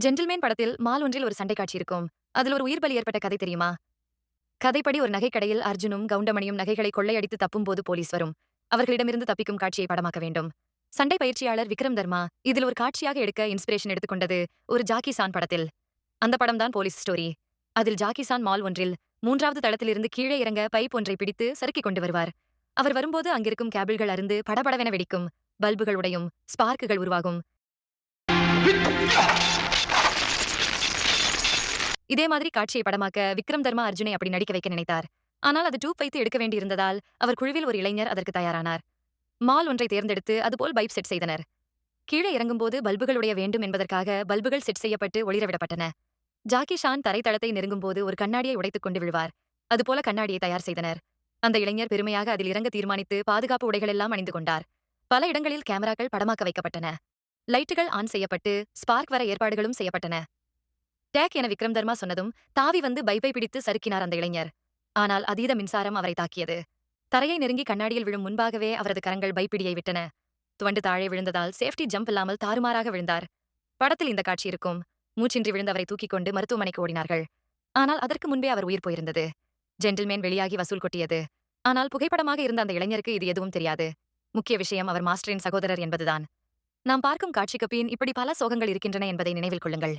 Gentleman படத்தில் mall ஒன்றில் ஒரு சண்டை காட்சி இருக்கும் அதில் ஒரு உயிர் பலி ஏற்பட்ட கதை தெரியுமா? கதைப்படி ஒரு நகைக்கடையில் அர்ஜுனும் கவுண்டமணியும் நகைகளை கொள்ளையடித்து தப்பும் போது போலீஸ் வரும். அவர்களிடமிருந்து தப்பிக்கும் காட்சியை படமாக்க வேண்டும். சண்டை பயிற்சியாளர் விக்ரம் தர்மா இதில் ஒரு காட்சியாக எடுக்க இன்ஸ்பிரேஷன் எடுத்துக்கொண்டது ஒரு ஜாக்கி சான் படத்தில். அந்த படம்தான் போலீஸ் ஸ்டோரி. அதில் ஜாக்கி சான் மால் ஒன்றில் மூன்றாவது தளத்திலிருந்து கீழே இறங்க பைப் ஒன்றை பிடித்து சறுக்கிக் கொண்டு வருவார். அவர் வரும்போது அங்கிருக்கும் கேபிள்கள் அருந்து படபடவென வெடிக்கும். பல்புகள் உடையும் ஸ்பார்க்குகள் உருவாகும். இதே மாதிரி காட்சியை படமாக்க விக்ரம் தர்மா அர்ஜுனை அப்படி நடிக்க வைக்க நினைத்தார். ஆனால் அது டூப் வைத்து எடுக்க வேண்டியிருந்ததால் அவர் குழுவில் ஒரு இளைஞர் அதற்கு தயாரானார். மால் ஒன்றை தேர்ந்தெடுத்து அதுபோல் பைப் செட் செய்தனர். கீழே இறங்கும்போது பல்புகளுடைய வேண்டும் என்பதற்காக பல்புகள் செட் செய்யப்பட்டு ஒளிரவிடப்பட்டன. ஜாக்கி ஷான் தரைத்தளத்தை நெருங்கும்போது ஒரு கண்ணாடியை உடைத்துக் கொண்டு விழுவார். அதுபோல கண்ணாடியை தயார் செய்தனர். அந்த இளைஞர் பெருமையாக அதில் இறங்க தீர்மானித்து பாதுகாப்பு உடைகளெல்லாம் அணிந்து கொண்டார். பல இடங்களில் கேமராக்கள் படமாக்க வைக்கப்பட்டன. லைட்டுகள் ஆன் செய்யப்பட்டு ஸ்பார்க் வர ஏற்பாடுகளும் செய்யப்பட்டன. டேக் என விக்ரம் தர்மா சொன்னதும் தாவி வந்து பைப்பை பிடித்து சறுக்கினார் அந்த இளைஞர். ஆனால் அதீத மின்சாரம் அவரை தாக்கியது. தரையை நெருங்கி கண்ணாடியில் விழும் முன்பாகவே அவரது கரங்கள் பைப்பிடியை விட்டன. துவண்டு தாழே விழுந்ததால் சேஃப்டி ஜம்ப் இல்லாமல் தாறுமாறாக விழுந்தார். படத்தில் இந்த காட்சி இருக்கும். மூச்சின்றி விழுந்தவரை தூக்கிக் கொண்டு மருத்துவமனைக்கு ஓடினார்கள். ஆனால் அதற்கு முன்பே அவர் உயிர் போயிருந்தது. ஜென்டில்மேன் வெளியாகி வசூல் கொட்டியது. ஆனால் புகைப்படமாக இருந்த அந்த இளைஞருக்கு இது எதுவும் தெரியாது. முக்கிய விஷயம் அவர் மாஸ்டரின் சகோதரர் என்பதுதான். நாம் பார்க்கும் காட்சிக்கு பின் இப்படி பல சோகங்கள் இருக்கின்றன என்பதை நினைவில் கொள்ளுங்கள்.